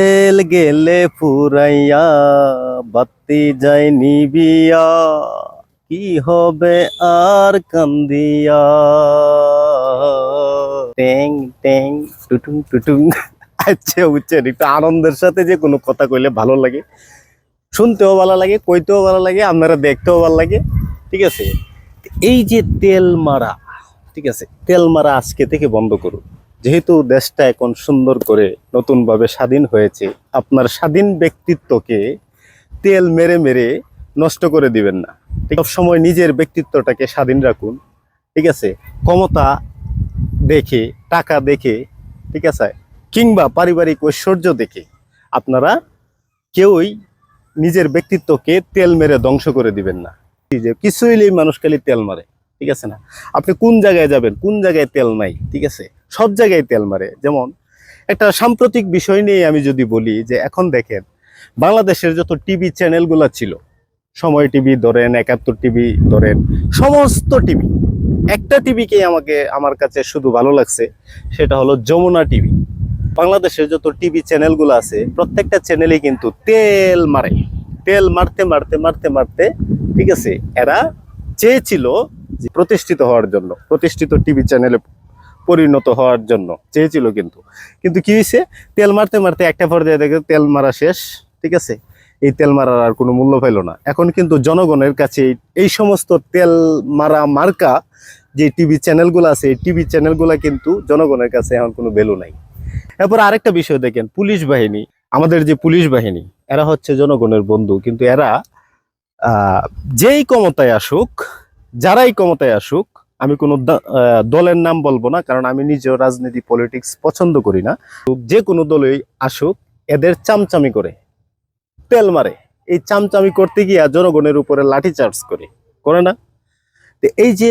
তেল গেলে ফুরাইয়া বাতি যায় নিবিয়া। কি হবে আর কান্দিয়া। ট্যাং ট্যাং, টুটুং টুটুং। আচ্ছা বুঝছেন একটু আনন্দের সাথে যে কোনো কথা কইলে ভালো লাগে। শুনতেও ভালো লাগে, কইতেও ভালো লাগে, আপনারা দেখতেও ভালো লাগে। ঠিক আছে? এই যে তেল মারা, ঠিক আছে? তেল মারা আজকে থেকে বন্ধ করুন। যেহেতু দেশটা এখন সুন্দর করে নতুনভাবে স্বাধীন হয়েছে, আপনার স্বাধীন ব্যক্তিত্বকে তেল মেরে মেরে নষ্ট করে দিবেন না। ঠিক সময় নিজের ব্যক্তিত্বটাকে স্বাধীন রাখুন, ঠিক আছে? ক্ষমতা দেখে, টাকা দেখে, ঠিক আছে? কিংবা পারিবারিক ঐশ্বর্য দেখে আপনারা কেউই নিজের ব্যক্তিত্বকে তেল মেরে ধ্বংস করে দিবেন না। যে কিছু মানুষ খালি তেল মারে, ঠিক আছে না? আপনি কোন জায়গায় যাবেন? কোন জায়গায় তেল নাই, ঠিক আছে? সব জায়গায় তেল মারে। যেমন একটা সাম্প্রতিক বিষয় নিয়ে আমি যদি বলি যে এখন দেখেন, বাংলাদেশের যত টিভি চ্যানেলগুলো ছিল, সময় টিভি ধরেন, একাত্তর টিভি ধরেন, সমস্ত টিভি, একটা টিভিকে আমাকে, আমার কাছে শুধু ভালো লাগছে, সেটা হলো যমুনা টিভি। বাংলাদেশের যত টিভি চ্যানেলগুলো আছে, প্রত্যেকটা চ্যানেলে কিন্তু তেল মারে। তেল মারতে মারতে মারতে মারতে, ঠিক আছে, এরা চেয়েছিল প্রতিষ্ঠিত হওয়ার জন্য, প্রতিষ্ঠিত টিভি চ্যানেলে পরিণত হওয়ার জন্য, চেয়েছিল কিন্তু। কিন্তু কি হয়েছে তেল মারতে মারতে একটা পর্যায়ে দেখে তেল মারা শেষ, ঠিক আছে? এই তেল মারার আর কোনো মূল্য পাইল না। এখন কিন্তু জনগণের কাছে এই- সমস্ত তেল মারা মার্কা যে টিভি চ্যানেলগুলো আছে, এই টিভি চ্যানেলগুলো কিন্তু জনগণের কাছে এখন কোনো ভ্যালু নাই। এরপর আরেকটা বিষয় দেখেন, পুলিশ বাহিনী। আমাদের যে পুলিশ বাহিনী, এরা হচ্ছে জনগণের বন্ধু, কিন্তু এরা যেই ক্ষমতায় আসুক, যারাই ক্ষমতায় আসুক আমি কোনো দলের নাম বলব না, কারণ আমি নিজেও রাজনীতি পলিটিক্স পছন্দ করি না। যে কোনো দলই আসুক, এদের চামচামি করে, তেল মারে। এই চামচামি করতে গিয়ে জনগণের উপরে লাঠি চার্জ করে করে না? তো এই যে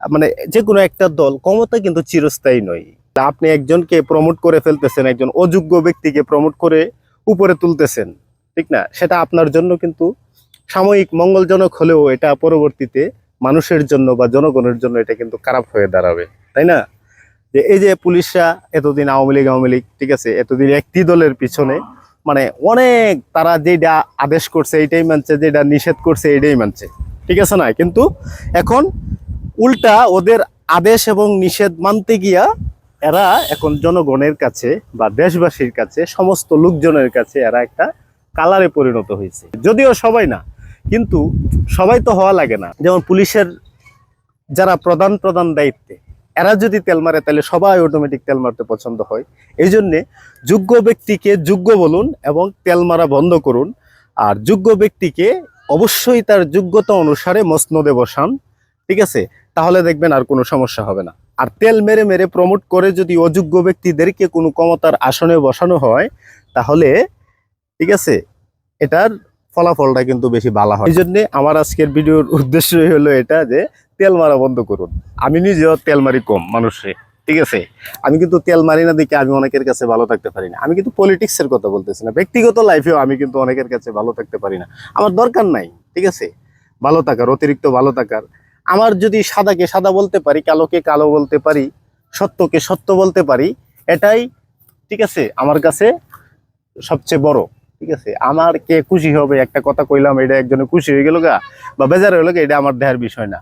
মানে যে কোনো একটা দল, ক্ষমতা কিন্তু চিরস্থায়ী নয়। আপনি একজনকে প্রমোট করে ফেলতেছেন, একজন অযোগ্য ব্যক্তিকে প্রমোট করে উপরে তুলতেছেন, ঠিক না? সেটা আপনার জন্য কিন্তু সাময়িক মঙ্গলজনক হলেও এটা পরবর্তীতে মানুষের জন্য বা জনগণের জন্য এটা কিন্তু খারাপ হয়ে দাঁড়াবে, তাই না? যে এই যে পুলিশরা এতদিন আওয়ামী লীগ আওয়ামী লীগ, ঠিক আছে, এতদিন একটি দলের পিছনে মানে অনেক তারা যেটা আদেশ করছে এইটাই মানছে, যেটা নিষেধ করছে, এটাই মানছে, ঠিক আছে না? কিন্তু এখন উল্টা ওদের আদেশ এবং নিষেধ মানতে গিয়া এরা এখন জনগণের কাছে বা দেশবাসীর কাছে, সমস্ত লোকজনের কাছে এরা একটা কালারে পরিণত হয়েছে। যদিও সবাই না, কিন্তু সবাই তো হওয়া লাগে না। যেমন পুলিশের যারা প্রধান প্রধান দায়িত্বে, এরা যদি তেল মারে, তাহলে সবাই অটোমেটিক তেল মারতে পছন্দ হয়। এই জন্যে যোগ্য ব্যক্তিকে যোগ্য বলুন এবং তেল মারা বন্ধ করুন। আর যোগ্য ব্যক্তিকে অবশ্যই তার যোগ্যতা অনুসারে মসনদে বসান, ঠিক আছে? তাহলে দেখবেন আর কোনো সমস্যা হবে না। আর তেল মেরে মেরে প্রমোট করে যদি অযোগ্য ব্যক্তিদেরকে কোনো ক্ষমতার আসনে বসানো হয়, তাহলে, ঠিক আছে? এটার ফলাফলটা কিন্তু বেশি ভালো হয়। এই জন্যে আমার আজকের ভিডিওর উদ্দেশ্যই হলো এটা যে, তেল মারা বন্ধ করুন। আমি নিজেও তেল মারি কম, মানুষে, ঠিক আছে? আমি কিন্তু তেল মারি না দেখে আমি অনেকের কাছে ভালো থাকতে পারি না। আমি কিন্তু পলিটিক্সের কথা বলতেছি না, ব্যক্তিগত লাইফেও আমি কিন্তু অনেকের কাছে ভালো থাকতে পারি না। আমার দরকার নাই, ঠিক আছে? ভালো থাকার, অতিরিক্ত ভালো থাকার। আমার যদি সাদাকে সাদা বলতে পারি, কালোকে কালো বলতে পারি, সত্যকে সত্য বলতে পারি, এটাই, ঠিক আছে? আমার কাছে সবচেয়ে বড়। ঠিক আছে? আমার কে খুশি হবে? একটা কথা কইলাম, এটা একজনে খুশি হয়ে গেল গা, বা বেজার হয়ে গেল এটা আমার দেহার বিষয় না।